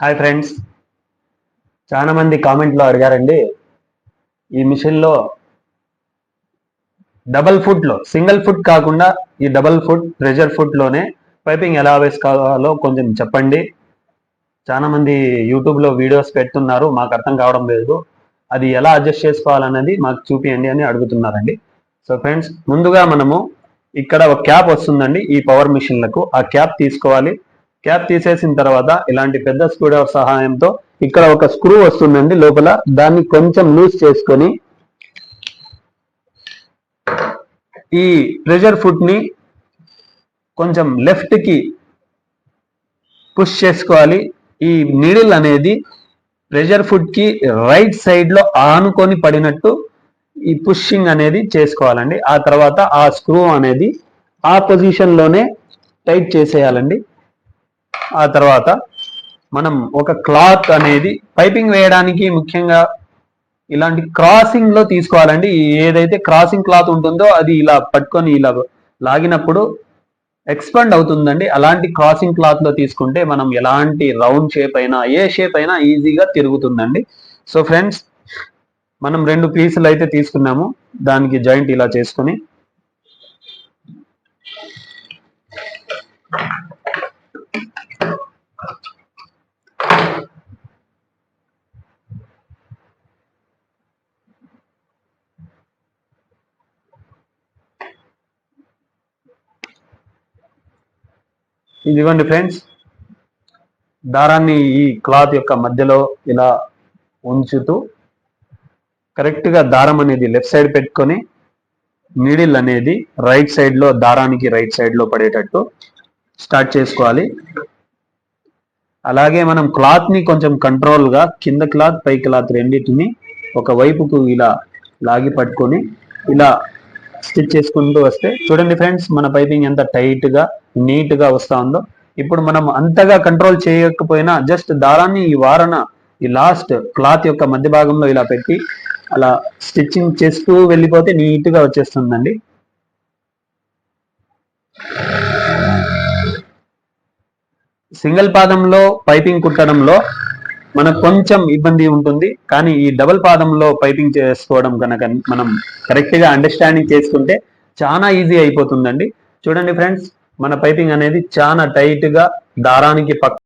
Hi friends. చాలా మంది కామెంట్లో అడిగారండి ఈ మిషన్లో డబల్ ఫుట్లో సింగిల్ ఫుట్ కాకుండా ఈ డబల్ ఫుట్ ప్రెజర్ ఫుట్లోనే పైపింగ్ ఎలా వేసుకోవాలో కొంచెం చెప్పండి. చాలా మంది యూట్యూబ్లో వీడియోస్ పెడుతున్నారు మాకు అర్థం కావడం లేదు. అది ఎలా అడ్జస్ట్ చేసుకోవాలన్నది మాకు చూపియండి అని అడుగుతున్నారండి. సో ఫ్రెండ్స్ ముందుగా మనము ఇక్కడ ఒక క్యాప్ వస్తుందండి ఈ పవర్ మిషన్లకు ఆ క్యాప్ తీసుకోవాలి. క్యాప్ తీసేసిన తర్వాత ఇలాంటి పెద్ద స్క్రూడ్రైవర్ సహాయంతో ఇక్కడ ఒక స్క్రూ వస్తుందండి లోపల. దాన్ని కొంచెం లూజ్ చేసుకొని ఈ ప్రెషర్ ఫుట్ని కొంచెం లెఫ్ట్కి పుష్ చేసుకోవాలి. ఈ నీడిల్ అనేది ప్రెషర్ ఫుట్కి రైట్ సైడ్లో ఆనుకొని పడినట్టు ఈ పుషింగ్ అనేది చేసుకోవాలండి. ఆ తర్వాత ఆ స్క్రూ అనేది ఆ పొజిషన్లోనే టైట్ చేసేయాలండి. ఆ తర్వాత మనం ఒక క్లాత్ అనేది పైపింగ్ వేయడానికి ముఖ్యంగా ఇలాంటి క్రాసింగ్లో తీసుకోవాలండి. ఏదైతే క్రాసింగ్ క్లాత్ ఉంటుందో అది ఇలా పట్టుకొని ఇలా లాగినప్పుడు ఎక్స్పాండ్ అవుతుందండి. అలాంటి క్రాసింగ్ క్లాత్లో తీసుకుంటే మనం ఎలాంటి రౌండ్ షేప్ అయినా ఏ షేప్ అయినా ఈజీగా తిరుగుతుందండి. సో ఫ్రెండ్స్ మనం రెండు పీసులు అయితే తీసుకున్నాము. దానికి జాయింట్ ఇలా చేసుకుని ఇదిగోండి ఫ్రెండ్స్ దారాన్ని ఈ క్లాత్ యొక్క మధ్యలో ఇలా ఉంచుతూ కరెక్ట్గా దారం అనేది లెఫ్ట్ సైడ్ పెట్టుకొని నీడిల్ అనేది రైట్ సైడ్లో దారానికి రైట్ సైడ్లో పడేటట్టు స్టార్ట్ చేసుకోవాలి. అలాగే మనం క్లాత్ని కొంచెం కంట్రోల్గా కింద క్లాత్ పై క్లాత్ రెండింటిని ఒక వైపుకు ఇలా లాగి పట్టుకొని ఇలా స్టిచ్ చేసుకుంటూ వస్తే చూడండి ఫ్రెండ్స్ మన పైపింగ్ ఎంత టైట్గా నీట్గా వస్తూ ఉందో ఇప్పుడు మనం అంతగా కంట్రోల్ చేయకపోయినా జస్ట్ దారాన్ని ఈ వారన ఈ లాస్ట్ క్లాత్ యొక్క మధ్య భాగంలో ఇలా పెట్టి అలా స్టిచ్చింగ్ చేస్తూ వెళ్ళిపోతే నీట్గా వచ్చేస్తుందండి. సింగిల్ పాదంలో పైపింగ్ కుట్టడంలో మనకు కొంచెం ఇబ్బంది ఉంటుంది కానీ ఈ డబుల్ పాదంలో పైపింగ్ చేసుకోవడం కనుక మనం కరెక్ట్గా అండర్స్టాండింగ్ చేసుకుంటే చాలా ఈజీ అయిపోతుందండి. చూడండి ఫ్రెండ్స్ మన పైపింగ్ అనేది చాలా టైట్గా దారానికి పక్క